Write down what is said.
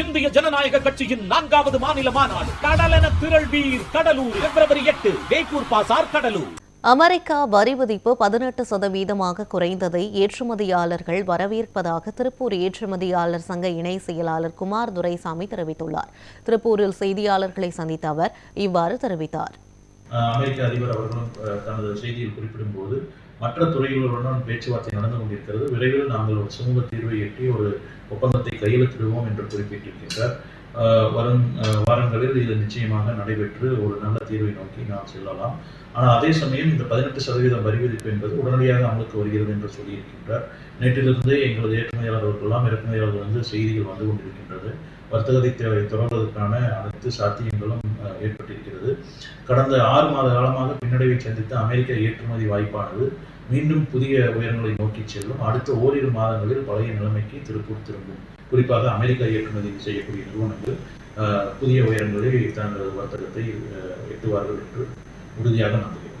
இந்திய ஜனநாயக கட்சியின் நான்காவது மாநில மாநாடு. கடலென திரள் வீர் கடலூர் பிப்ரவரி எட்டு வேப்பூர் பாசார் கடலூர். அமெரிக்கா வரி விதிப்பு பதினெட்டு சதவீதமாக குறைந்ததை ஏற்றுமதியாளர்கள் வரவேற்பதாக திருப்பூர் ஏற்றுமதியாளர் சங்க இணை செயலாளர் குமார் துரைசாமி தெரிவித்துள்ளார். திருப்பூரில் செய்தியாளர்களை சந்தித்த அவர் இவ்வாறு தெரிவித்தார். அமெரிக்க அதிபர் அவர்களும் தனது செய்தியில் குறிப்பிடும்போது மற்ற துறைகளுடன் பேச்சுவார்த்தை நடந்து கொண்டிருக்கிறது. விரைவில் நாங்கள் ஒரு சுமூக தீர்வை எட்டி ஒரு ஒப்பந்தத்தை கையெழுத்திடுவோம் என்று குறிப்பிட்டிருக்கின்றார். வரும் வாரங்களில் இது நிச்சயமாக நடைபெற்று ஒரு நல்ல தீர்வை நோக்கி நாம் செல்லலாம். ஆனால் அதே சமயம் இந்த பதினெட்டு சதவீதம் வரி விதிப்பு என்பது உடனடியாக அமலுக்கு வருகிறது என்று சொல்லியிருக்கின்றார். நேற்றிலிருந்தே எங்களது ஏற்றுமதியாளர்களுக்கெல்லாம் இறக்குமதியாளர்கள் வந்து செய்திகள் வந்து கொண்டிருக்கின்றது. வர்த்தகத்தை தொடர்வதற்கான அனைத்து சாத்தியங்களும் ஏற்பட்டிருக்கிறது. கடந்த ஆறு மாத காலமாக பின்னடைவை சந்தித்த அமெரிக்க ஏற்றுமதி வாய்ப்பானது மீண்டும் புதிய உயரங்களை நோக்கி செல்லும். அடுத்த ஓரிரு மாதங்களில் பழைய நிலைமைக்கு திருப்பூர் திரும்பும். குறிப்பாக அமெரிக்கா ஏற்றுமதி செய்யக்கூடிய நிறுவனங்கள் புதிய உயரங்களில் தங்களது வர்த்தகத்தை எட்டுவார்கள் என்று உறுதியாக நம்புகிறேன்.